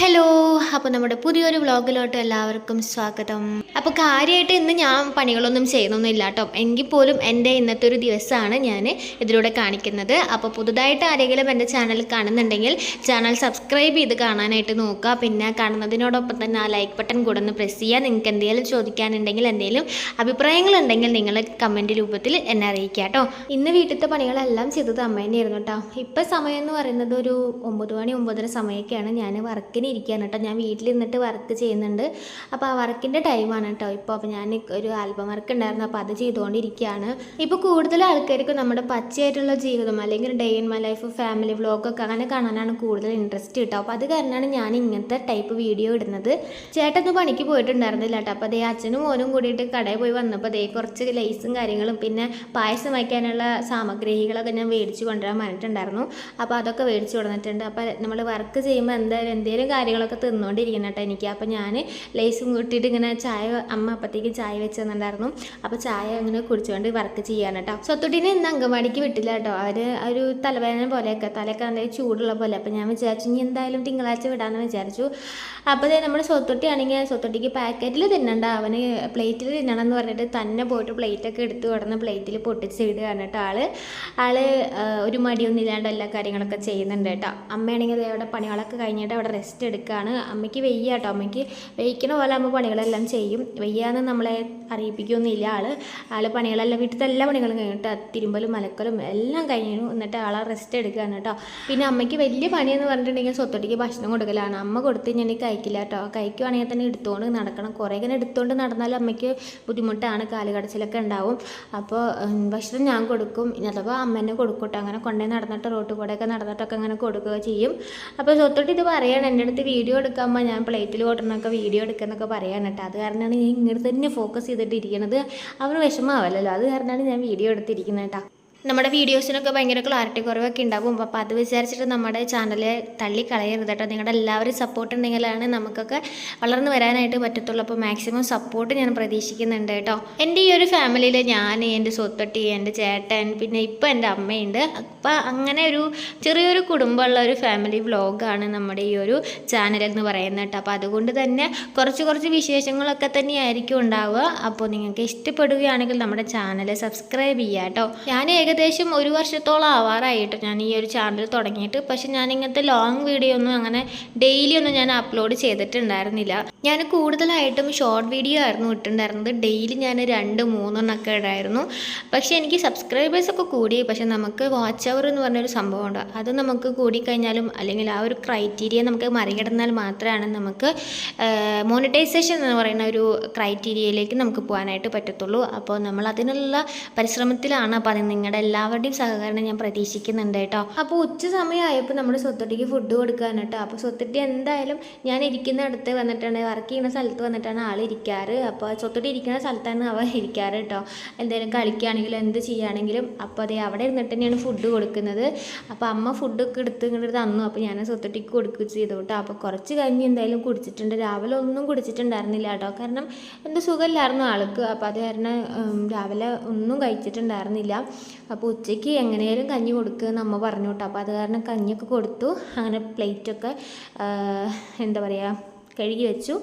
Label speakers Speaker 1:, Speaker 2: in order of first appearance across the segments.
Speaker 1: Hello അപ്പോൾ നമ്മുടെ പുതിയൊരു വ്ളോഗിലോട്ട് എല്ലാവർക്കും സ്വാഗതം. അപ്പോൾ കാര്യമായിട്ട് ഇന്ന് ഞാൻ പണികളൊന്നും ചെയ്യുന്നൊന്നുമില്ല കേട്ടോ. എങ്കിൽ പോലും എന്റെ ഇന്നത്തെ ഒരു ദിവസമാണ് ഞാൻ ഇതിലൂടെ കാണിക്കുന്നത്. അപ്പോൾ പുതുതായിട്ട് ആരെങ്കിലും എന്റെ ചാനൽ കാണുന്നുണ്ടെങ്കിൽ ചാനൽ സബ്സ്ക്രൈബ് ചെയ്ത് കാണാനായിട്ട് നോക്കുക. പിന്നെ കാണുന്നതിനോടൊപ്പം തന്നെ ആ ലൈക്ക് ബട്ടൺ കൂടെ ഒന്ന് പ്രസ് ചെയ്യുക. നിങ്ങൾക്ക് എന്തെങ്കിലും ചോദിക്കാനുണ്ടെങ്കിൽ എന്തെങ്കിലും അഭിപ്രായങ്ങളുണ്ടെങ്കിൽ നിങ്ങൾ കമന്റ് രൂപത്തിൽ എന്നെ അറിയിക്കുക കേട്ടോ. ഇന്ന് വീട്ടിലത്തെ പണികളെല്ലാം ചെയ്തത് അമ്മേന്റെ കേട്ടോ. ഇപ്പം സമയം എന്ന് പറയുന്നത് ഒരു ഒമ്പത് മണി ഒമ്പതര സമയമൊക്കെയാണ്. ഞാൻ വർക്കിന് ഇരിക്കുകയാണ് കേട്ടോ. ഞാൻ വീട്ടിലിരുന്നിട്ട് വർക്ക് ചെയ്യുന്നുണ്ട്. അപ്പോൾ ആ വർക്കിന്റെ ടൈമാണ് കേട്ടോ. ഇപ്പോൾ അപ്പോൾ ഞാൻ ഒരു ആൽബം വർക്ക് ഉണ്ടായിരുന്നു അപ്പോൾ അത് ചെയ്തുകൊണ്ടിരിക്കുകയാണ് ഇപ്പോൾ കൂടുതൽ ആൾക്കാർക്ക് നമ്മുടെ പച്ചയായിട്ടുള്ള ജീവിതം അല്ലെങ്കിൽ day in my life family വ്ളോഗൊക്കെ അങ്ങനെ കാണാനാണ് കൂടുതൽ ഇൻട്രസ്റ്റ് കേട്ടോ. അപ്പോൾ അത് കാരണമാണ് ഞാൻ ഇങ്ങനത്തെ ടൈപ്പ് വീഡിയോ ഇടുന്നത്. ചേട്ടന്ന് പണിക്ക് പോയിട്ടുണ്ടായിരുന്നില്ല കേട്ടോ. അപ്പോൾ അതേ അച്ഛനും മോനും കൂടിയിട്ട് കടയിൽ പോയി വന്നപ്പോൾ അതേ കുറച്ച് ലൈസും കാര്യങ്ങളും പിന്നെ പായസം വയ്ക്കാനുള്ള സാമഗ്രികളൊക്കെ ഞാൻ മേടിച്ച് കൊണ്ടുവരാൻ പറഞ്ഞിട്ടുണ്ടായിരുന്നു. അപ്പോൾ അതൊക്കെ മേടിച്ച് കൊടുത്തിട്ടുണ്ട്. അപ്പോൾ നമ്മൾ വർക്ക് ചെയ്യുമ്പോൾ എന്തായാലും എന്തെങ്കിലും കാര്യങ്ങളൊക്കെ തിന്നുകൊണ്ടിരിക്കണം കേട്ടോ എനിക്ക്. അപ്പോൾ ഞാൻ ലേസും കൂട്ടിയിട്ട് ഇങ്ങനെ ചായ അമ്മ അപ്പത്തേക്ക് ചായ വെച്ച് തന്നിട്ടുണ്ടായിരുന്നു അപ്പോൾ ചായ അങ്ങനെ കുടിച്ചുകൊണ്ട് വർക്ക് ചെയ്യാൻ കേട്ടോ സ്വത്തുട്ടീനെ ഇന്ന് അങ്കമാടിക്ക് വിട്ടില്ല കേട്ടോ അവർ ഒരു തലവേദന പോലെയൊക്കെ തലയൊക്കെ നല്ല ചൂടുള്ള പോലെ. അപ്പോൾ ഞാൻ വിചാരിച്ചു ഇനി എന്തായാലും തിങ്കളാഴ്ച വിടാമെന്ന് വിചാരിച്ചു. അപ്പോൾ നമ്മൾ സ്വത്തുട്ടിയാണെങ്കിൽ സ്വത്തുട്ടിക്ക് പാക്കറ്റിൽ തിന്നണ്ട. അവന് പ്ലേറ്റിൽ തിന്നണം എന്ന് പറഞ്ഞിട്ട് തന്നെ പോയിട്ട് പ്ലേറ്റൊക്കെ എടുത്ത് കിടന്ന് പ്ലേറ്റിൽ പൊട്ടിച്ച് ഇടുകയാണ് കേട്ടോ ആൾ ആൾ ഒരു മടിയൊന്നും ഇല്ലാണ്ട് എല്ലാ കാര്യങ്ങളൊക്കെ ചെയ്യുന്നുണ്ട് കേട്ടോ. അമ്മയാണെങ്കിൽ അവിടെ പണികളൊക്കെ കഴിഞ്ഞിട്ട് അവിടെ റെസ്റ്റ് എടുക്കുകയാണ് അമ്മയ്ക്ക് വെയ്യ കേട്ടോ അമ്മയ്ക്ക് വെയ്ക്കണ പോലെ അമ്മ പണികളെല്ലാം ചെയ്യും. വെയ്യാന്ന് നമ്മളെ അറിയിപ്പിക്കുകയൊന്നുമില്ല ആൾ ആൾ പണികളെല്ലാം വീട്ടിലത്തെ എല്ലാ പണികളും കഴിഞ്ഞിട്ട് തിരുമ്പലും മലക്കലും എല്ലാം കഴിഞ്ഞു. എന്നിട്ട് ആളെ റെസ്റ്റ് എടുക്കുകയാണ് കേട്ടോ. പിന്നെ അമ്മയ്ക്ക് വലിയ പണിയെന്ന് പറഞ്ഞിട്ടുണ്ടെങ്കിൽ സ്വത്തൊട്ടിക്ക് ഭക്ഷണം കൊടുക്കലാണ്. അമ്മ കൊടുത്ത് ഞാൻ കഴിക്കില്ല കേട്ടോ. കഴിക്കുവാണെങ്കിൽ തന്നെ എടുത്തുകൊണ്ട് നടക്കണം. കുറേ ഇങ്ങനെ എടുത്തുകൊണ്ട് നടന്നാലും അമ്മയ്ക്ക് ബുദ്ധിമുട്ടാണ്. കാലുകടച്ചിലൊക്കെ ഉണ്ടാവും. അപ്പോൾ ഭക്ഷണം ഞാൻ കൊടുക്കും. അഥവാ അമ്മേനെ കൊടുക്കും അങ്ങനെ കൊണ്ടേ നടന്നിട്ട് റോട്ടിൽ കൂടെയൊക്കെ നടന്നിട്ടൊക്കെ അങ്ങനെ കൊടുക്കുക ചെയ്യും. അപ്പോൾ സ്വത്തൊട്ടി ഇത് പറയാണ്. എന്റെ അടുത്ത് വീഡിയോ എടുക്കാമ്പോൾ ഞാൻ പ്ലേറ്റിൽ കൊട്ടണമൊക്കെ വീഡിയോ എടുക്കുന്നൊക്കെ പറയാൻ കേട്ടോ. അത് കാരണമാണ് ഞാൻ ഇങ്ങനെ തന്നെ ഫോക്കസ് ചെയ്തിട്ട് ഇരിക്കുന്നത് അവന് വിഷമാവല്ലല്ലോ അത് കാരണമാണ് ഞാൻ വീഡിയോ എടുത്തിരിക്കുന്നത് കേട്ടോ. നമ്മുടെ വീഡിയോസിനൊക്കെ ഭയങ്കര ക്ലാരിറ്റി കുറവൊക്കെ ഉണ്ടാകും അപ്പോൾ അത് വിചാരിച്ചിട്ട് നമ്മുടെ ചാനൽ തള്ളി കളയരുത് കേട്ടോ നിങ്ങളുടെ എല്ലാവരും സപ്പോർട്ട് ഉണ്ടെങ്കിലാണ് നമുക്കൊക്കെ വളർന്നു വരാനായിട്ട് പറ്റത്തുള്ളൂ. അപ്പോൾ മാക്സിമം സപ്പോർട്ട് ഞാൻ പ്രതീക്ഷിക്കുന്നുണ്ട് കേട്ടോ എന്റെ ഈ ഒരു ഫാമിലിയിൽ ഞാൻ എന്റെ സ്വത്തൊട്ടി എന്റെ ചേട്ടൻ പിന്നെ ഇപ്പോൾ എന്റെ അമ്മയുണ്ട്. അപ്പോൾ അങ്ങനെ ഒരു ചെറിയൊരു കുടുംബമുള്ള ഒരു ഫാമിലി വ്ലോഗാണ് നമ്മുടെ ഈ ഒരു ചാനൽ എന്ന് പറയുന്നത് കേട്ടോ അപ്പോൾ അതുകൊണ്ട് തന്നെ കുറച്ച് കുറച്ച് വിശേഷങ്ങളൊക്കെ തന്നെയായിരിക്കും ഉണ്ടാവുക. അപ്പോൾ നിങ്ങൾക്ക് ഇഷ്ടപ്പെടുകയാണെങ്കിൽ നമ്മുടെ ചാനൽ സബ്സ്ക്രൈബ് ചെയ്യാം കേട്ടോ ഞാൻ ഏകദേശം ഒരു വർഷത്തോളം ആവാറായിട്ട് ഞാൻ ഈ ഒരു ചാനൽ തുടങ്ങിയിട്ട്. പക്ഷെ ഞാൻ ഇങ്ങനത്തെ ലോങ് വീഡിയോ ഒന്നും അങ്ങനെ ഡെയിലി ഒന്നും ഞാൻ അപ്ലോഡ് ചെയ്തിട്ടുണ്ടായിരുന്നില്ല. ഞാൻ കൂടുതലായിട്ടും ഷോർട്ട് വീഡിയോ ആയിരുന്നു ഇട്ടിട്ടുണ്ടായിരുന്നത്. ഡെയിലി ഞാൻ രണ്ട് മൂന്നെണ്ണമൊക്കെ ഇടായിരുന്നു. പക്ഷേ എനിക്ക് സബ്സ്ക്രൈബേഴ്സൊക്കെ കൂടി. പക്ഷെ നമുക്ക് വാച്ച് അവർ എന്ന് പറഞ്ഞൊരു സംഭവമുണ്ട്. അത് നമുക്ക് കൂടിക്കഴിഞ്ഞാലും അല്ലെങ്കിൽ ആ ഒരു ക്രൈറ്റീരിയ നമുക്ക് മറികടന്നാൽ മാത്രമാണ് നമുക്ക് മോണിറ്റൈസേഷൻ എന്ന് പറയുന്ന ഒരു ക്രൈറ്റീരിയയിലേക്ക് നമുക്ക് പോകാനായിട്ട് പറ്റത്തുള്ളൂ. അപ്പോൾ നമ്മൾ അതിനുള്ള പരിശ്രമത്തിലാണ് അപ്പോൾ അത് നിങ്ങളുടെ എല്ലാവരുടെയും സഹകരണം ഞാൻ പ്രതീക്ഷിക്കുന്നുണ്ട് കേട്ടോ. അപ്പോൾ ഉച്ച സമയമായപ്പോൾ നമ്മുടെ സ്വത്തൊട്ടിക്ക് ഫുഡ് കൊടുക്കാൻ കേട്ടോ. അപ്പോൾ സ്വത്തൊട്ടി എന്തായാലും ഞാൻ ഇരിക്കുന്ന അടുത്ത് വന്നിട്ടാണ് വർക്ക് ചെയ്യുന്ന സ്ഥലത്ത് വന്നിട്ടാണ് ആൾ ഇരിക്കാറ്. അപ്പോൾ സ്വത്തോട്ട് ഇരിക്കുന്ന സ്ഥലത്താണ് അവ ഇരിക്കാറ് കേട്ടോ എന്തെങ്കിലും കളിക്കുകയാണെങ്കിലും എന്ത് ചെയ്യുകയാണെങ്കിലും അപ്പോൾ അതേ അവിടെ ഇരുന്നിട്ട് തന്നെയാണ് ഫുഡ് കൊടുക്കുന്നത്. അപ്പോൾ അമ്മ ഫുഡൊക്കെ എടുത്ത് ഇങ്ങോട്ട് തന്നു. അപ്പോൾ ഞാൻ സ്വത്തൊട്ടിക്ക് കൊടുക്കുകയും ചെയ്തു കേട്ടോ അപ്പോൾ കുറച്ച് കഞ്ഞി എന്തായാലും കുടിച്ചിട്ടുണ്ട്. രാവിലെ ഒന്നും കുടിച്ചിട്ടുണ്ടായിരുന്നില്ല കേട്ടോ കാരണം എന്തോ സുഖമില്ലായിരുന്നു ആൾക്ക്. അപ്പോൾ അത് കാരണം രാവിലെ ഒന്നും കഴിച്ചിട്ടുണ്ടായിരുന്നില്ല. അപ്പോൾ ഉച്ചയ്ക്ക് എങ്ങനെയാലും കഞ്ഞി കൊടുക്കുക എന്ന് അമ്മ പറഞ്ഞു കേട്ടോ അപ്പോൾ അത് കാരണം കഞ്ഞിയൊക്കെ കൊടുത്തു. അങ്ങനെ പ്ലേറ്റൊക്കെ എന്താ പറയുക കഴുകി വെച്ചു.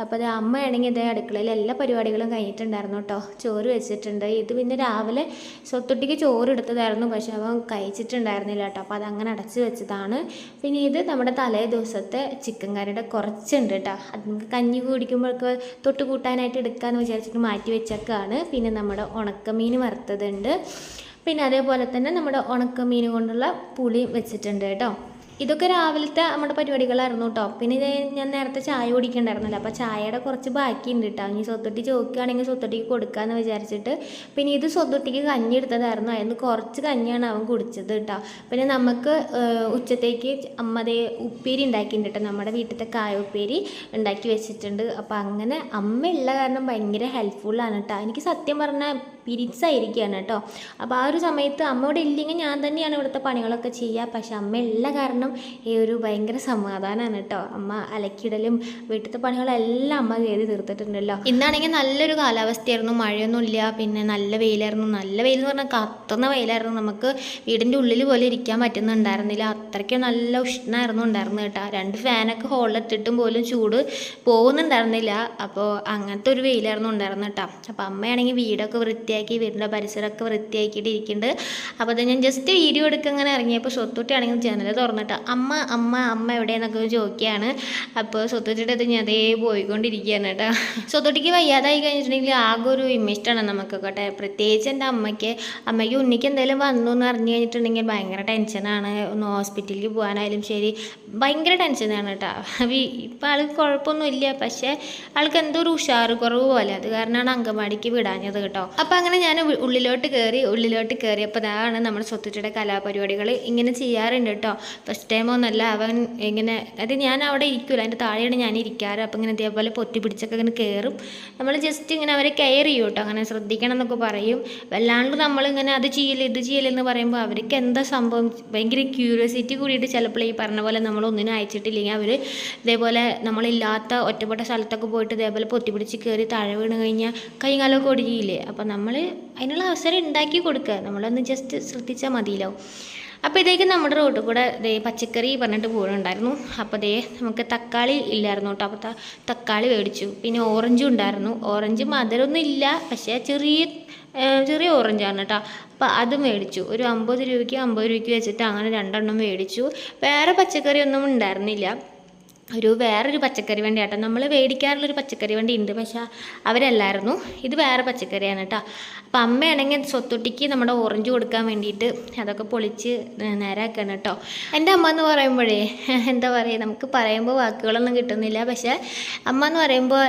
Speaker 1: അപ്പോൾ അത് അമ്മയാണെങ്കിൽ ഇതേ അടുക്കളയിൽ എല്ലാ പരിപാടികളും കഴിഞ്ഞിട്ടുണ്ടായിരുന്നു കേട്ടോ ചോറ് വെച്ചിട്ടുണ്ട്. ഇത് പിന്നെ രാവിലെ സ്വത്തൊട്ടിക്ക് ചോറ് എടുത്തതായിരുന്നു. പക്ഷേ അവൻ കഴിച്ചിട്ടുണ്ടായിരുന്നില്ല കേട്ടോ അപ്പോൾ അതങ്ങനെ അടച്ചു വെച്ചതാണ്. പിന്നെ ഇത് നമ്മുടെ തലേ ദിവസത്തെ ചിക്കൻ കറിയുടെ കുറച്ചുണ്ട് കേട്ടോ അത് നമുക്ക് കഞ്ഞി കുടിക്കുമ്പോഴൊക്കെ തൊട്ട് കൂട്ടാനായിട്ട് എടുക്കാമെന്ന് വിചാരിച്ചിട്ട് മാറ്റി വെച്ചേക്കാണ്. പിന്നെ നമ്മുടെ ഉണക്കമീൻ വറുത്തതുണ്ട്. പിന്നെ അതേപോലെ തന്നെ നമ്മുടെ ഉണക്കമീൻ കൊണ്ടുള്ള പുളിയും വെച്ചിട്ടുണ്ട് കേട്ടോ ഇതൊക്കെ രാവിലത്തെ നമ്മുടെ പരിപാടികളായിരുന്നു കേട്ടോ പിന്നെ ഞാൻ നേരത്തെ ചായ കുടിക്കണ്ടായിരുന്നല്ലോ. അപ്പോൾ ചായയുടെ കുറച്ച് ബാക്കിയുണ്ട് കേട്ടോ ഇനി സ്വത്തൊട്ടി ചോദിക്കുകയാണെങ്കിൽ സ്വത്തൊട്ടിക്ക് കൊടുക്കാമെന്ന് വിചാരിച്ചിട്ട് പിന്നെ ഇത് സ്വത്തൊട്ടിക്ക് കഞ്ഞി എടുത്തതായിരുന്നു. അതിന് കുറച്ച് കഞ്ഞിയാണ് അവൻ കുടിച്ചത് കേട്ടോ പിന്നെ നമുക്ക് ഉച്ചത്തേക്ക് അമ്മ ദേ ഉപ്പേരി ഉണ്ടാക്കിയിട്ടുണ്ട് നമ്മുടെ വീട്ടിലത്തെ കായ ഉപ്പേരി ഉണ്ടാക്കി വെച്ചിട്ടുണ്ട്. അപ്പോൾ അങ്ങനെ അമ്മയുള്ള കാരണം ഭയങ്കര ഹെൽപ്ഫുള്ളാണ് കേട്ടോ എനിക്ക് സത്യം പറഞ്ഞാൽ പീരീഡ്സ് ആയിരിക്കുകയാണ് കേട്ടോ. അപ്പോൾ ആ ഒരു സമയത്ത് അമ്മ ഇവിടെ ഇല്ലെങ്കിൽ ഞാൻ തന്നെയാണ് ഇവിടുത്തെ പണികളൊക്കെ ചെയ്യുക. പക്ഷെ അമ്മ ഉള്ള കാരണം ഈ ഒരു ഭയങ്കര സമാധാനമാണ് കേട്ടോ. അമ്മ അലക്കിടലും വീട്ടിലത്തെ പണികളെല്ലാം അമ്മ ചെയ്ത് തീർത്തിട്ടുണ്ടല്ലോ. ഇന്നാണെങ്കിൽ നല്ലൊരു കാലാവസ്ഥയായിരുന്നു. മഴയൊന്നും ഇല്ല പിന്നെ നല്ല വെയിലായിരുന്നു. നല്ല വെയിൽ എന്ന് പറഞ്ഞാൽ കത്തുന്ന വെയിലായിരുന്നു. നമുക്ക് വീടിന്റെ ഉള്ളിൽ പോലെ ഇരിക്കാൻ പറ്റുന്നുണ്ടായിരുന്നില്ല. അത്രയ്ക്ക് നല്ല ഉഷ്ണമായിരുന്നു ഉണ്ടായിരുന്നു കേട്ടോ. രണ്ട് ഫാനൊക്കെ ഹോളിലിട്ടിട്ടും പോലും ചൂട് പോകുന്നുണ്ടായിരുന്നില്ല. അപ്പോൾ അങ്ങനത്തെ ഒരു വെയിലായിരുന്നു ഉണ്ടായിരുന്നു കേട്ടോ. അപ്പോൾ അമ്മയാണെങ്കിൽ വീടൊക്കെ വൃത്തിയാക്കി വീടിന്റെ പരിസരമൊക്കെ വൃത്തിയാക്കിയിട്ട് ഇരിക്കുന്നുണ്ട് അപ്പോൾ അത് ഞാൻ ജസ്റ്റ് വീഡിയോ എടുക്കുക അങ്ങനെ ഇറങ്ങിയപ്പോൾ സ്വത്തുട്ടിയാണെങ്കിൽ ജനൽ തുറന്നിട്ട് അമ്മ അമ്മ അമ്മ എവിടെയെന്നൊക്കെ ചോദിക്കുകയാണ്. അപ്പോൾ സ്വത്തുട്ടിയുടെ അത് ഞാൻ അതേ പോയിക്കൊണ്ടിരിക്കുകയാണ് കേട്ടോ. സ്വത്തുട്ടിക്ക് വയ്യാതായി കഴിഞ്ഞിട്ടുണ്ടെങ്കിൽ ആകെ ഒരു ഇമിഷ്ടമാണ് നമുക്ക് കേട്ടെ. പ്രത്യേകിച്ച് എന്റെ അമ്മയ്ക്ക് അമ്മയ്ക്ക് ഉണ്ണിക്ക് എന്തെങ്കിലും വന്നു എന്ന് അറിഞ്ഞു കഴിഞ്ഞിട്ടുണ്ടെങ്കിൽ ഭയങ്കര ടെൻഷനാണ് ഒന്ന് ഹോസ്പിറ്റലിൽ പോകാനായാലും ശരി ഭയങ്കര ടെൻഷനാണ് കേട്ടോ. ഇപ്പം ആൾക്ക് കുഴപ്പമൊന്നുമില്ല. പക്ഷേ ആൾക്ക് എന്തോ ഒരു ഉഷാറ് കുറവ് പോലെ. അത് കാരണമാണ് അങ്കമാടിക്ക് വിടാഞ്ഞത് കേട്ടോ. അപ്പം അങ്ങനെ ഞാൻ ഉള്ളിലോട്ട് കയറി ഉള്ളിലോട്ട് കയറിയപ്പോൾ അതാണ് നമ്മുടെ സ്വത്തുച്ചയുടെ കലാപരിപാടികൾ ഇങ്ങനെ ചെയ്യാറുണ്ട് കേട്ടോ. ഫസ്റ്റ് ടൈം ഒന്നല്ല അവൻ ഇങ്ങനെ അത് ഞാൻ അവിടെ ഇരിക്കൂല അതിന്റെ താഴെയാണ് ഞാൻ ഇരിക്കാറ്. അപ്പം ഇങ്ങനെ ഇതേപോലെ പൊത്തി പിടിച്ചൊക്കെ ഇങ്ങനെ കയറും നമ്മൾ ജസ്റ്റ് ഇങ്ങനെ അവരെ കെയർ ചെയ്യും കേട്ടോ അങ്ങനെ ശ്രദ്ധിക്കണം എന്നൊക്കെ പറയും. വല്ലാണ്ട് നമ്മളിങ്ങനെ അത് ചെയ്യില്ല ഇത് ചെയ്യില്ല എന്ന് പറയുമ്പോൾ അവർക്ക് എന്താ സംഭവം? ഭയങ്കര ക്യൂരിയോസിറ്റി കൂടിയിട്ട് ചിലപ്പോൾ ഈ പറഞ്ഞ പോലെ നമ്മളൊന്നിനും അയച്ചിട്ടില്ലെങ്കിൽ അവർ ഇതേപോലെ നമ്മളില്ലാത്ത ഒറ്റപ്പെട്ട സ്ഥലത്തൊക്കെ പോയിട്ട് ഇതേപോലെ പൊത്തി പിടിച്ച് കയറി താഴെ വീണ് കഴിഞ്ഞാൽ കൈകാലൊക്കെ ഒടിയില്ലേ? അപ്പോൾ നമ്മൾ അതിനുള്ള അവസരം ഉണ്ടാക്കി കൊടുക്കുക. നമ്മളൊന്ന് ജസ്റ്റ് ശ്രദ്ധിച്ചാൽ മതിയല്ലോ. അപ്പോൾ ഇതേക്ക് നമ്മുടെ റോഡിൽ കൂടെ ദേ പച്ചക്കറി പറഞ്ഞിട്ട് പോകുന്നുണ്ടായിരുന്നു അപ്പോൾ ദേ നമുക്ക് തക്കാളി ഇല്ലായിരുന്നു കേട്ടോ. അപ്പോൾ തക്കാളി മേടിച്ചു. പിന്നെ ഓറഞ്ചും ഉണ്ടായിരുന്നു. ഓറഞ്ച് മധുരമൊന്നും ഇല്ല. പക്ഷേ ചെറിയ ചെറിയ ഓറഞ്ചാണ് കേട്ടോ. അപ്പോൾ അത് മേടിച്ചു. ഒരു അമ്പത് രൂപയ്ക്ക് അമ്പത് രൂപയ്ക്ക് വെച്ചിട്ട് അങ്ങനെ രണ്ടെണ്ണം മേടിച്ചു. വേറെ പച്ചക്കറി ഒന്നും ഉണ്ടായിരുന്നില്ല. ഒരു വേറൊരു പച്ചക്കറി വണ്ടി കേട്ടോ നമ്മൾ മേടിക്കാറുള്ളൊരു പച്ചക്കറി വണ്ടി ഉണ്ട്. പക്ഷേ അവരല്ലായിരുന്നു. ഇത് വേറെ പച്ചക്കറിയാണ് കേട്ടോ അപ്പം അമ്മയാണെങ്കിൽ സ്വത്തൊട്ടിക്ക് നമ്മുടെ ഓറഞ്ച് കൊടുക്കാൻ വേണ്ടിയിട്ട് അതൊക്കെ പൊളിച്ച് നേരാക്കുകയാണ് കേട്ടോ എന്റെ അമ്മ എന്ന് പറയുമ്പോഴേ എന്താ പറയുക നമുക്ക് പറയുമ്പോൾ വാക്കുകളൊന്നും കിട്ടുന്നില്ല. പക്ഷേ അമ്മ എന്ന് പറയുമ്പോൾ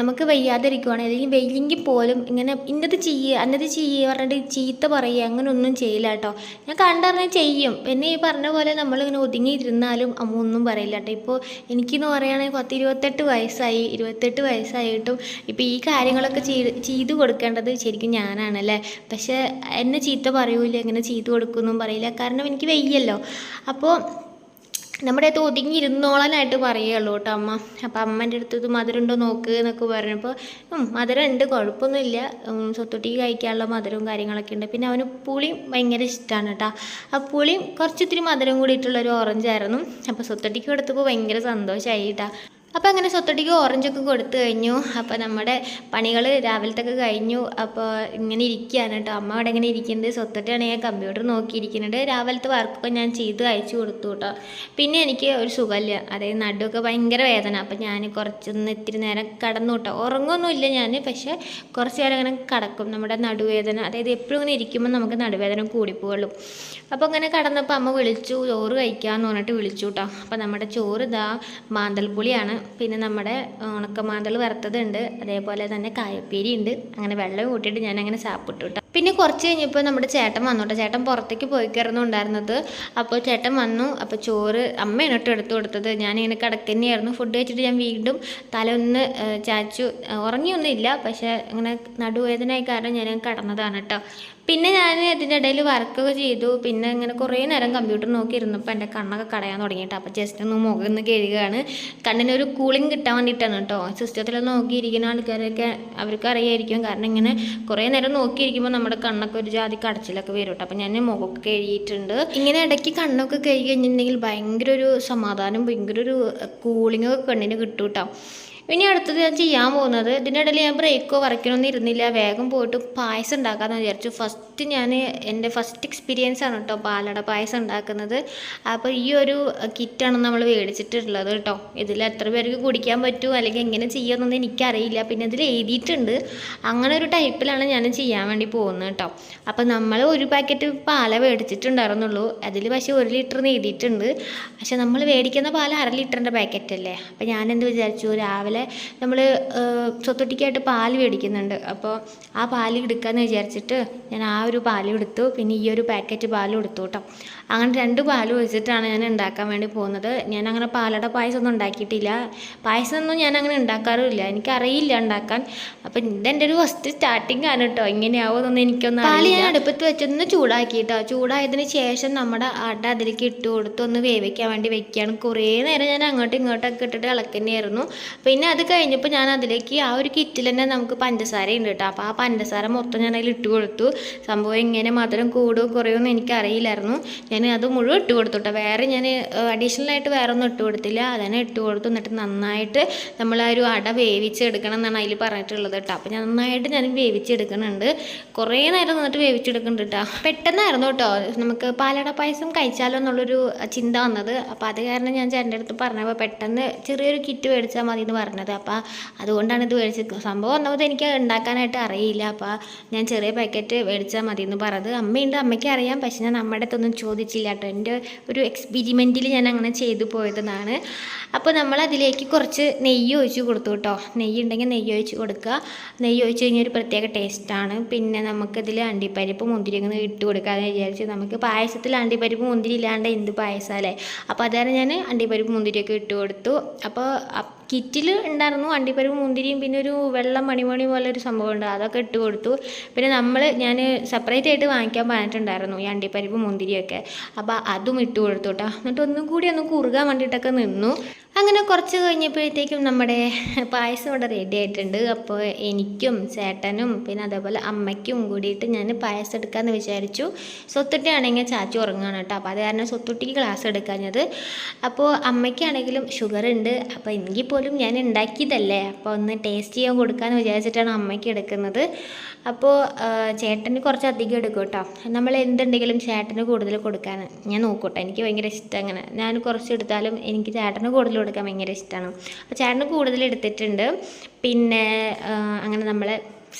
Speaker 1: നമുക്ക് വയ്യാതിരിക്കുവാണെങ്കിൽ അല്ലെങ്കിൽ വെയിലെങ്കിൽ പോലും ഇങ്ങനെ ഇന്നത് ചെയ്യുക അന്നത് ചെയ്യുക പറഞ്ഞിട്ട് ചീത്ത പറയുക അങ്ങനെ ഒന്നും ചെയ്യില്ല കേട്ടോ ഞാൻ കണ്ടറിഞ്ഞ് ചെയ്യും. പിന്നെ ഈ പറഞ്ഞ പോലെ നമ്മളിങ്ങനെ ഒതുങ്ങിയിരുന്നാലും അമ്മ ഒന്നും പറയില്ല കേട്ടോ ഇപ്പോൾ എനിക്കെന്ന് പറയുകയാണെങ്കിൽ പത്ത് ഇരുപത്തെട്ട് വയസ്സായി ഇരുപത്തെട്ട് വയസ്സായിട്ടും ഇപ്പോൾ ഈ കാര്യങ്ങളൊക്കെ ചെയ്ത് ചെയ്തു കൊടുക്കേണ്ടത് ശരിക്കും ഞാനാണല്ലേ. പക്ഷേ എന്നെ ചീത്ത പറയൂല ഇങ്ങനെ ചെയ്തു കൊടുക്കുമെന്നും പറയില്ല. കാരണം എനിക്ക് വയ്യല്ലോ. അപ്പോൾ നമ്മുടെ അടുത്ത് ഒതുങ്ങി ഇരുന്നോളാനായിട്ട് പറയുള്ളൂ കേട്ടോ അമ്മ. അപ്പോൾ അമ്മേന്റെ അടുത്ത് ഇത് മധുരമുണ്ടോ നോക്ക് എന്നൊക്കെ പറഞ്ഞപ്പോൾ മധുരം ഉണ്ട് കുഴപ്പമൊന്നുമില്ല. സ്വത്തൊട്ടി കഴിക്കാനുള്ള മധുരവും കാര്യങ്ങളൊക്കെ ഉണ്ട്. പിന്നെ അവന് പുളിയും ഭയങ്കര ഇഷ്ടമാണ് കേട്ടോ. ആ പുളിയും കുറച്ചിത്തിരി മധുരം കൂടിയിട്ടുള്ളൊരു ഓറഞ്ചായിരുന്നു അപ്പോൾ സ്വത്തൊട്ടിക്ക് കൊടുത്തപ്പോൾ ഭയങ്കര സന്തോഷമായി കേട്ടോ. അപ്പോൾ അങ്ങനെ സ്വത്തടിക്ക് ഓറഞ്ചൊക്കെ കൊടുത്തു കഴിഞ്ഞു. അപ്പോൾ നമ്മുടെ പണികൾ രാവിലത്തൊക്കെ കഴിഞ്ഞു. അപ്പോൾ ഇങ്ങനെ ഇരിക്കുകയാണ് കേട്ടോ. അമ്മ അവിടെ ഇങ്ങനെ ഇരിക്കുന്നത് സ്വത്തട്ടിയാണെങ്കിൽ കമ്പ്യൂട്ടർ നോക്കിയിരിക്കുന്നത്. രാവിലത്തെ വർക്കൊക്കെ ഞാൻ ചെയ്ത് അയച്ചു കൊടുത്തു കേട്ടോ. പിന്നെ എനിക്ക് ഒരു സുഖമില്ല. അതായത് നടുവൊക്കെ ഭയങ്കര വേദന. അപ്പോൾ ഞാൻ കുറച്ചൊന്ന് ഇത്തിരി നേരം കടന്നു കേട്ടോ. ഉറങ്ങൊന്നുമില്ല ഞാൻ പക്ഷേ കുറച്ച് നേരം അങ്ങനെ കടക്കും. നമ്മുടെ നടുവേദന. അതായത് എപ്പോഴും ഇങ്ങനെ ഇരിക്കുമ്പോൾ നമുക്ക് നടുവേദന കൂടിപ്പോകുള്ളൂ അപ്പോൾ അങ്ങനെ കടന്നപ്പോൾ അമ്മ വിളിച്ചു. ചോറ് കഴിക്കാമെന്ന് പറഞ്ഞിട്ട് വിളിച്ചു കേട്ടോ. അപ്പോൾ നമ്മുടെ ചോറ് ഇതാ മാന്തൽപ്പുളിയാണ് പിന്നെ നമ്മുടെ ഉണക്കമാന്തൾ വറുത്തതുണ്ട്. അതേപോലെ തന്നെ കായപ്പേരി ഉണ്ട്. അങ്ങനെ വെള്ളം കൂട്ടിയിട്ട് ഞാൻ അങ്ങനെ സാപ്പിട്ടു കേട്ടോ പിന്നെ കുറച്ച് കഴിഞ്ഞപ്പോൾ നമ്മുടെ ചേട്ടൻ വന്നു കേട്ടോ ചേട്ടൻ പുറത്തേക്ക് പോയി കയറുന്നുണ്ടായിരുന്നത് അപ്പോൾ ചേട്ടൻ വന്നു. അപ്പോൾ ചോറ് അമ്മയാണ് കേട്ടോ എടുത്തു കൊടുത്തത്. ഞാനിങ്ങനെ കിടക്കുന്നതായിരുന്നു ഫുഡ് കഴിച്ചിട്ട് ഞാൻ വീണ്ടും തല ഒന്ന് ചാച്ചു. ഉറങ്ങിയൊന്നുമില്ല. പക്ഷേ ഇങ്ങനെ നടുവേദനയായി കാരണം ഞാൻ കടന്നതാണ് കേട്ടോ പിന്നെ ഞാൻ ഇതിന്റെ ഇടയിൽ വർക്കൊക്കെ ചെയ്തു. പിന്നെ ഇങ്ങനെ കുറേ നേരം കമ്പ്യൂട്ടർ നോക്കി ഇരുന്നപ്പോൾ എന്റെ കണ്ണൊക്കെ കടയാൻ തുടങ്ങിയിട്ട്. അപ്പോൾ ജസ്റ്റ് ഒന്ന് മുഖം ഒന്ന് കഴുകുകയാണ് കണ്ണിനൊരു കൂളിംഗ് കിട്ടാൻ വേണ്ടിയിട്ടാണ് കേട്ടോ. സിസ്റ്റത്തിൽ നോക്കിയിരിക്കുന്ന ആൾക്കാരൊക്കെ അവർക്ക് അറിയായിരിക്കും. കാരണം ഇങ്ങനെ കുറേ നേരം നോക്കിയിരിക്കുമ്പോൾ നമ്മുടെ കണ്ണൊക്കെ ഒരു ജാതി കടച്ചിലൊക്കെ വരും കേട്ടോ. അപ്പോൾ ഞാൻ മുഖമൊക്കെ കഴുകിയിട്ടുണ്ട്. ഇങ്ങനെ ഇടയ്ക്ക് കണ്ണൊക്കെ കഴുകി കഴിഞ്ഞിട്ടുണ്ടെങ്കിൽ ഭയങ്കര ഒരു സമാധാനം ഭയങ്കര ഒരു കൂളിംഗ് ഒക്കെ കണ്ണിന് കിട്ടും കേട്ടോ. ഇനി അടുത്തത് ഞാൻ ചെയ്യാൻ പോകുന്നത് ഇതിന്റെ ഇടയിൽ ഞാൻ ബ്രേക്കോ വരയ്ക്കണമെന്ന് ഇരുന്നില്ല. വേഗം പോയിട്ട് പായസം ഉണ്ടാക്കാമെന്ന് വിചാരിച്ചു. ഫസ്റ്റ് ഞാൻ എന്റെ ഫസ്റ്റ് എക്സ്പീരിയൻസ് ആണ് കേട്ടോ പാലട പായസം ഉണ്ടാക്കുന്നത്. അപ്പോൾ ഈ ഒരു കിറ്റാണ് നമ്മൾ മേടിച്ചിട്ടുള്ളത് കേട്ടോ ഇതിൽ എത്ര പേർക്ക് കുടിക്കാൻ പറ്റുമോ അല്ലെങ്കിൽ എങ്ങനെ ചെയ്യുമെന്നൊന്നും എനിക്കറിയില്ല. പിന്നെ ഇതിൽ എഴുതിയിട്ടുണ്ട്. അങ്ങനെ ഒരു ടൈപ്പിലാണ് ഞാൻ ചെയ്യാൻ വേണ്ടി പോകുന്നത് കേട്ടോ അപ്പോൾ നമ്മൾ ഒരു പാക്കറ്റ് പാല മേടിച്ചിട്ടുണ്ടായിരുന്നുള്ളൂ. അതിൽ പക്ഷേ ഒരു ലിറ്റർ എഴുതിയിട്ടുണ്ട്. പക്ഷേ നമ്മൾ മേടിക്കുന്ന പാല അര ലിറ്ററിന്റെ പാക്കറ്റ് അല്ലേ? അപ്പോൾ ഞാനെന്ത് വിചാരിച്ചു? രാവിലെ അതുപോലെ നമ്മൾ സ്വത്തൊട്ടിക്കായിട്ട് പാൽ മേടിക്കുന്നുണ്ട്. അപ്പോൾ ആ പാൽ എടുക്കാമെന്ന് വിചാരിച്ചിട്ട് ഞാൻ ആ ഒരു പാൽ എടുത്തു. പിന്നെ ഈ ഒരു പാക്കറ്റ് പാലും എടുത്തു കേട്ടോ. അങ്ങനെ രണ്ട് പാൽ വെച്ചിട്ടാണ് ഞാൻ ഉണ്ടാക്കാൻ വേണ്ടി പോകുന്നത്. ഞാൻ അങ്ങനെ പാലട പായസമൊന്നും ഉണ്ടാക്കിയിട്ടില്ല. പായസമൊന്നും ഞാൻ അങ്ങനെ ഉണ്ടാക്കാറുമില്ല. എനിക്കറിയില്ല ഉണ്ടാക്കാൻ. അപ്പം ഇതെന്റെ ഒരു ഫസ്റ്റ് സ്റ്റാർട്ടിങ് ആണ് കേട്ടോ. ഇങ്ങനെയാവുമെന്നൊന്നും എനിക്കൊന്നും പാൽ ഞാൻ അടുപ്പത്ത് വെച്ചൊന്ന് ചൂടാക്കി കേട്ടോ ചൂടായതിന് ശേഷം നമ്മുടെ അട അതിലേക്ക് ഇട്ട് കൊടുത്ത് ഒന്ന് വേവിക്കാൻ വേണ്ടി വെക്കുകയാണ്. കുറേ നേരം ഞാൻ അങ്ങോട്ടും ഇങ്ങോട്ടൊക്കെ ഇട്ടിട്ട് ഇളക്കുന്നതായിരുന്നു പിന്നെ അത് കഴിഞ്ഞപ്പോൾ ഞാൻ അതിലേക്ക് ആ ഒരു കിറ്റിൽ തന്നെ നമുക്ക് പഞ്ചസാര ഉണ്ട് കേട്ടോ. അപ്പോൾ ആ പഞ്ചസാര മൊത്തം ഞാൻ അതിൽ ഇട്ട് കൊടുത്തു. സംഭവം എങ്ങനെ മധുരം കൂടുമോ കുറയുമെന്ന് എനിക്കറിയില്ലായിരുന്നു. ഞാൻ അത് മുഴുവൻ ഇട്ട് കൊടുത്തു കേട്ടോ വേറെ ഞാൻ അഡീഷണൽ ആയിട്ട് വേറെ ഒന്നും ഇട്ട് കൊടുത്തില്ല. അതന്നെ ഇട്ട് കൊടുത്തു. എന്നിട്ട് നന്നായിട്ട് നമ്മൾ ആ ഒരു അട വേവിച്ചെടുക്കണം എന്നാണ് അതിൽ പറഞ്ഞിട്ടുള്ളത് കേട്ടോ അപ്പോൾ നന്നായിട്ട് ഞാൻ വേവിച്ചെടുക്കുന്നുണ്ട്. കുറേ നേരം നിന്നിട്ട് വേവിച്ചെടുക്കുന്നുണ്ട് കേട്ടോ പെട്ടെന്നായിരുന്നു കേട്ടോ നമുക്ക് പാലട പായസം കഴിച്ചാലോ എന്നുള്ളൊരു ചിന്ത വന്നത്. അപ്പോൾ അത് കാരണം ഞാൻ ചേട്ടന്റെ അടുത്ത് പറഞ്ഞപ്പോൾ പെട്ടെന്ന് ചെറിയൊരു കിറ്റ് മേടിച്ചാൽ മതി എന്ന് പറഞ്ഞത്. അപ്പോൾ അതുകൊണ്ടാണ് ഇത് മേടിച്ചത്. സംഭവം വന്നപ്പോൾ എനിക്ക് ഉണ്ടാക്കാനായിട്ട് അറിയില്ല. അപ്പോൾ ഞാൻ ചെറിയ പാക്കറ്റ് മേടിച്ചാൽ മതി എന്ന് പറഞ്ഞത്. അമ്മയുണ്ട്. അമ്മയ്ക്ക് അറിയാം. പക്ഷെ ഞാൻ നമ്മുടെ അടുത്തൊന്നും ചോദിച്ചില്ല കേട്ടോ. എന്റെ ഒരു എക്സ്പെരിമെന്റിൽ ഞാൻ അങ്ങനെ ചെയ്തു പോയതാണ് അപ്പോൾ നമ്മൾ അതിലേക്ക് കുറച്ച് നെയ്യ് ഒഴിച്ച് കൊടുത്തു കേട്ടോ. നെയ്യ് ഉണ്ടെങ്കിൽ നെയ്യ് ഒഴിച്ച് കൊടുക്കുക. നെയ്യ് ഒഴിച്ച് കഴിഞ്ഞാൽ ഒരു പ്രത്യേക ടേസ്റ്റാണ് പിന്നെ നമുക്കതിൽ അണ്ടിപ്പരിപ്പ് മുന്തിരി ഒന്ന് ഇട്ട് കൊടുക്കാമെന്ന് വിചാരിച്ച് നമുക്ക് പായസത്തിൽ അണ്ടിപ്പരിപ്പ് മുന്തിരി ഇല്ലാണ്ട് എന്ത് പായസമല്ലേ അപ്പോൾ അതാണ് ഞാൻ അണ്ടിപ്പരിപ്പ് മുന്തിരിയൊക്കെ ഇട്ട് കൊടുത്തു. അപ്പോൾ കിറ്റിൽ ഉണ്ടായിരുന്നു അണ്ടിപ്പരിപ്പ് മുന്തിരിയും പിന്നെ ഒരു വെള്ളം മണിമണി പോലെ ഒരു സംഭവം ഉണ്ട് അതൊക്കെ ഇട്ട് കൊടുത്തു. പിന്നെ നമ്മൾ ഞാൻ സെപ്പറേറ്റ് ആയിട്ട് വാങ്ങിക്കാൻ പറഞ്ഞിട്ടുണ്ടായിരുന്നു ഈ അണ്ടിപ്പരിപ്പ് മുന്തിരിയൊക്കെ. അപ്പോൾ അതും ഇട്ട് കൊടുത്തു കേട്ടോ എന്നിട്ട് ഒന്നും കൂടി ഒന്ന് കുറുകാൻ വേണ്ടിയിട്ടൊക്കെ നിന്നു. അങ്ങനെ കുറച്ച് കഴിഞ്ഞപ്പോഴത്തേക്കും നമ്മുടെ പായസം ഇവിടെ റെഡി ആയിട്ടുണ്ട്. അപ്പോൾ എനിക്കും ചേട്ടനും പിന്നെ അതേപോലെ അമ്മയ്ക്കും കൂടിയിട്ട് ഞാൻ പായസം എടുക്കാമെന്ന് വിചാരിച്ചു. സ്വത്തുട്ടി ആണെങ്കിൽ ചാച്ചു ഉറങ്ങുകയാണ് കേട്ടോ. അപ്പോൾ അത് കാരണം സ്വത്തുട്ടിക്ക് ക്ലാസ് എടുക്കാഞ്ഞത്. അപ്പോൾ അമ്മയ്ക്കാണെങ്കിലും ഷുഗർ ഉണ്ട്. അപ്പോൾ എങ്കിൽ പോലും ഞാൻ ഉണ്ടാക്കിയതല്ലേ? അപ്പോൾ ഒന്ന് ടേസ്റ്റ് ചെയ്യാൻ കൊടുക്കാമെന്ന് വിചാരിച്ചിട്ടാണ് അമ്മയ്ക്ക് എടുക്കുന്നത്. അപ്പോൾ ചേട്ടന് കുറച്ച് അധികം എടുക്കും കേട്ടോ. നമ്മൾ എന്തുണ്ടെങ്കിലും ചേട്ടന് കൂടുതൽ കൊടുക്കാൻ ഞാൻ നോക്കൂട്ടോ. എനിക്ക് ഭയങ്കര ഇഷ്ടം അങ്ങനെ. ഞാൻ കുറച്ച് എടുത്താലും എനിക്ക് ചേട്ടന് കൂടുതൽ കൊടുക്കാൻ ഭയങ്കര ഇഷ്ടമാണ് അപ്പോൾ ചേട്ടന് കൂടുതൽ എടുത്തിട്ടുണ്ട്. പിന്നെ അങ്ങനെ നമ്മൾ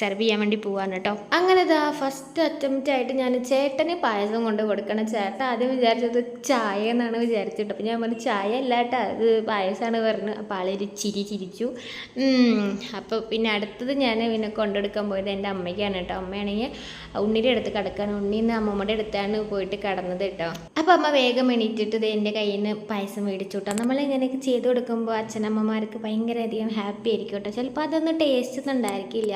Speaker 1: സെർവ് ചെയ്യാൻ വേണ്ടി പോവാണ് കേട്ടോ. അങ്ങനെ ഇതാ ഫസ്റ്റ് അറ്റംപ്റ്റ് ആയിട്ട് ഞാൻ ചേട്ടന് പായസം കൊണ്ട് കൊടുക്കണം. ചേട്ടൻ ആദ്യം വിചാരിച്ചത് ചായ എന്നാണ് വിചാരിച്ചിട്ട് അപ്പം ഞാൻ പറഞ്ഞു ചായ അല്ല കേട്ടോ അത് പായസമാണ് പറഞ്ഞു. അപ്പോൾ ആളൊരു ചിരി ചിരിച്ചു. അപ്പോൾ പിന്നെ അടുത്തത് ഞാൻ പിന്നെ കൊണ്ടെടുക്കാൻ പോയത് എന്റെ അമ്മയ്ക്കാണ് കേട്ടോ. അമ്മയാണെങ്കിൽ ഉണ്ണിയുടെ അടുത്ത് കിടക്കാൻ ഉണ്ണിന്ന് അമ്മമ്മയുടെ അടുത്താണ് പോയിട്ട് കിടന്നത് കേട്ടോ. അപ്പോൾ അമ്മ വേഗം എണീറ്റിട്ട് എന്റെ കയ്യിൽ നിന്ന് പായസം മേടിച്ചു കേട്ടോ നമ്മളിങ്ങനെയൊക്കെ ചെയ്ത് കൊടുക്കുമ്പോൾ അച്ഛനമ്മമാർക്ക് ഭയങ്കരധികം ഹാപ്പി ആയിരിക്കും കേട്ടോ. ചിലപ്പോൾ അതൊന്നും ടേസ്റ്റ് ഒന്നും ഉണ്ടായിരിക്കില്ല.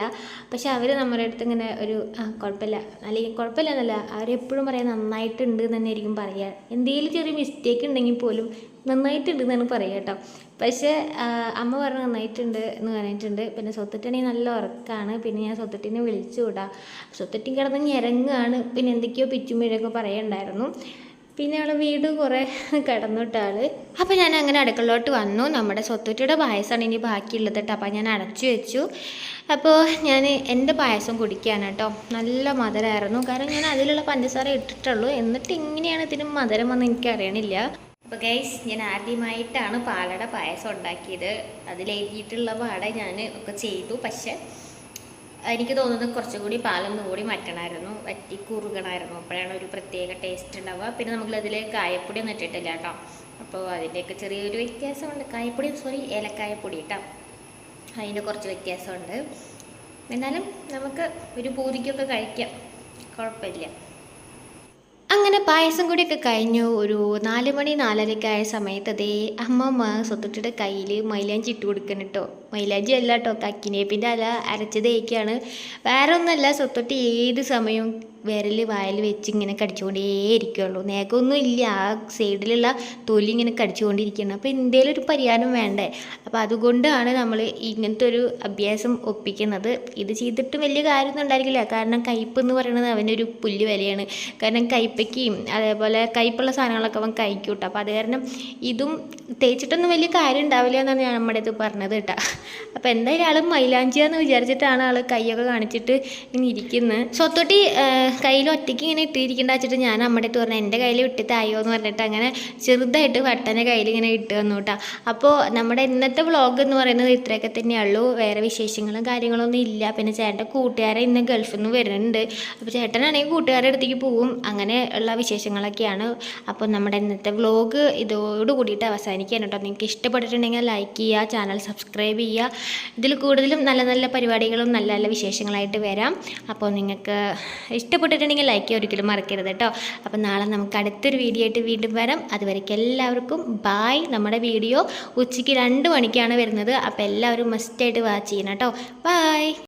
Speaker 1: പക്ഷെ അവർ നമ്മുടെ അടുത്ത് ഇങ്ങനെ ഒരു ആ കുഴപ്പമില്ല. അല്ലെങ്കിൽ കുഴപ്പമില്ല എന്നല്ല അവരെപ്പോഴും പറയാം നന്നായിട്ടുണ്ട് എന്ന് തന്നെ ആയിരിക്കും പറയുക എന്തെങ്കിലും ചെറിയ മിസ്റ്റേക്ക് ഉണ്ടെങ്കിൽ പോലും നന്നായിട്ടുണ്ട് എന്നാണ് പറയുക കേട്ടോ. പക്ഷേ അമ്മ പറഞ്ഞു നന്നായിട്ടുണ്ട് എന്ന് പറഞ്ഞിട്ടുണ്ട്. പിന്നെ സ്വത്തിട്ടാണെങ്കിൽ നല്ല ഉറക്കാണ്. പിന്നെ ഞാൻ സ്വത്തിട്ടിനെ വിളിച്ചു വിടാം സ്വത്തിട്ടി കിടന്ന് ഞെരങ്ങാണ്. പിന്നെ എന്തൊക്കെയോ പിച്ചുമിഴൊക്കെ പറയുണ്ടായിരുന്നു. പിന്നെ അവളെ വീട് കുറേ കിടന്നിട്ടാൾ അപ്പോൾ ഞാൻ അങ്ങനെ അടുക്കളോട്ട് വന്നു. നമ്മുടെ സ്വത്തുറ്റിയുടെ പായസമാണ് ഇനി ബാക്കിയുള്ളത് കേട്ടോ. അപ്പോൾ ഞാൻ അടച്ചു വെച്ചു. അപ്പോൾ ഞാൻ എന്റെ പായസം കുടിക്കുകയാണ് കേട്ടോ നല്ല മധുരമായിരുന്നു കാരണം ഞാൻ അതിലുള്ള പഞ്ചസാര ഇട്ടിട്ടുള്ളൂ. എന്നിട്ട് ഇങ്ങനെയാണ് ഇതിന് മധുരം വന്ന് എനിക്കറിയണില്ല. അപ്പോൾ ഗൈസ് ഞാൻ ആദ്യമായിട്ടാണ് പാലട പായസം ഉണ്ടാക്കിയത്. അതിലെഴുതിയിട്ടുള്ള പാട ഞാൻ ഒക്കെ ചെയ്തു. പക്ഷേ എനിക്ക് തോന്നുന്നത് കുറച്ചും കൂടി പാലൊന്നും കൂടി മറ്റണമായിരുന്നു. വറ്റി കുറുകണമായിരുന്നു. അപ്പോഴാണ് ഒരു പ്രത്യേക ടേസ്റ്റ് ഉണ്ടാവുക. പിന്നെ നമ്മൾ അതിൽ കായപ്പൊടി ഒന്നും ഇട്ടിട്ടില്ല കേട്ടോ. അപ്പോൾ അതിന്റെയൊക്കെ ചെറിയൊരു വ്യത്യാസമുണ്ട്. കായപ്പൊടി സോറി ഏലക്കായപ്പൊടി കേട്ടോ അതിന്റെ കുറച്ച് വ്യത്യാസമുണ്ട്. എന്നാലും നമുക്ക് ഒരു പൂരിക്കൊക്കെ കഴിക്കാം. കുഴപ്പമില്ല. അങ്ങനെ പായസം കൂടിയൊക്കെ കഴിഞ്ഞു. ഒരു നാല് മണി നാലരയ്ക്ക് ആയ സമയത്ത് അതേ അമ്മമ്മ സ്വത്തുട്ടിയുടെ കയ്യിൽ മൈലാഞ്ചി ഇട്ട് കൊടുക്കണം കേട്ടോ മൈലാഞ്ചി അല്ല കേട്ടോ കക്കിനേപ്പിന്റെ അല അരച്ച് തേക്കാണ് വേറെ ഒന്നല്ല സ്വത്തുട്ടി ഏത് സമയവും വിരൽ വായിൽ വെച്ച് ഇങ്ങനെ കടിച്ചുകൊണ്ടേ ഇരിക്കുകയുള്ളൂ നേക്കൊന്നും ഇല്ല. ആ സൈഡിലുള്ള തൊലി ഇങ്ങനെ കടിച്ചുകൊണ്ടിരിക്കുകയാണ്. അപ്പോൾ എന്തേലും ഒരു പരിഹാരം വേണ്ടേ? അപ്പോൾ അതുകൊണ്ടാണ് നമ്മൾ ഇങ്ങനത്തെ ഒരു അഭ്യാസം ഒപ്പിക്കുന്നത്. ഇത് ചെയ്തിട്ട് വലിയ കാര്യമൊന്നും ഉണ്ടായിരിക്കില്ല. കാരണം കയ്പ്പ് എന്ന് പറയുന്നത് അവനൊരു പുല്ല് വിലയാണ്. കാരണം കയ്പ്പയ്ക്കും അതേപോലെ കയ്പ്പുള്ള സാധനങ്ങളൊക്കെ അവൻ കഴിക്കൂട്ടോ. കേട്ടോ അപ്പോൾ അത് കാരണം ഇതും തേച്ചിട്ടൊന്നും വലിയ കാര്യം ഉണ്ടാവില്ല എന്നാണ് ഞാൻ നമ്മുടെ ഇത് പറഞ്ഞത് കേട്ടോ. അപ്പോൾ എന്തായാലും ആൾ മൈലാഞ്ചിയാന്ന് വിചാരിച്ചിട്ടാണ് ആൾ കൈയൊക്കെ കാണിച്ചിട്ട് ഇങ്ങനെ ഇരിക്കുന്നത് സ്വത്തൊട്ടി കയ്യിൽ ഒറ്റയ്ക്ക് ഇങ്ങനെ ഇട്ടിരിക്കേണ്ട വെച്ചിട്ട് ഞാൻ അമ്മയുടെ അടുത്ത് പറഞ്ഞു എന്റെ കയ്യിൽ ഇട്ടിട്ടായോ എന്ന് പറഞ്ഞിട്ട് അങ്ങനെ ചെറുതായിട്ട് വട്ടനെ കയ്യിൽ ഇങ്ങനെ ഇട്ട് തന്നു കേട്ടോ. അപ്പോൾ നമ്മുടെ ഇന്നത്തെ വ്ളോഗ് എന്ന് പറയുന്നത് ഇത്രയൊക്കെ തന്നെയുള്ളൂ. വേറെ വിശേഷങ്ങളും കാര്യങ്ങളൊന്നും ഇല്ല. പിന്നെ ചേട്ടന്റെ കൂട്ടുകാരെ ഇന്ന് ഗൾഫിൽ നിന്ന് വരുന്നുണ്ട്. അപ്പോൾ ചേട്ടനാണെങ്കിൽ കൂട്ടുകാരുടെ അടുത്തേക്ക് പോവും. അങ്ങനെ ഉള്ള വിശേഷങ്ങളൊക്കെയാണ്. അപ്പോൾ നമ്മുടെ ഇന്നത്തെ വ്ളോഗ് ഇതോട് കൂടിയിട്ട് അവസാനിക്കുകയാണ് കേട്ടോ. നിങ്ങൾക്ക് ഇഷ്ടപ്പെട്ടിട്ടുണ്ടെങ്കിൽ ലൈക്ക് ചെയ്യുക ചാനൽ സബ്സ്ക്രൈബ് ചെയ്യുക. ഇതിൽ കൂടുതലും നല്ല നല്ല പരിപാടികളും നല്ല നല്ല വിശേഷങ്ങളായിട്ട് വരാം. അപ്പോൾ നിങ്ങൾക്ക് ഇഷ്ടപ്പെട്ടിട്ടുണ്ടെങ്കിൽ ലൈക്ക് ചെയ്യാൻ ഒരിക്കലും മറക്കരുത് കേട്ടോ. അപ്പം നാളെ നമുക്ക് അടുത്തൊരു വീഡിയോ ആയിട്ട് വീണ്ടും വരാം. അതുവരേക്കും എല്ലാവർക്കും ബായ് നമ്മുടെ വീഡിയോ ഉച്ചയ്ക്ക് രണ്ട് മണിക്കാണ് വരുന്നത്. അപ്പോൾ എല്ലാവരും മസ്റ്റായിട്ട് വാച്ച് ചെയ്യണം കേട്ടോ. ബായ്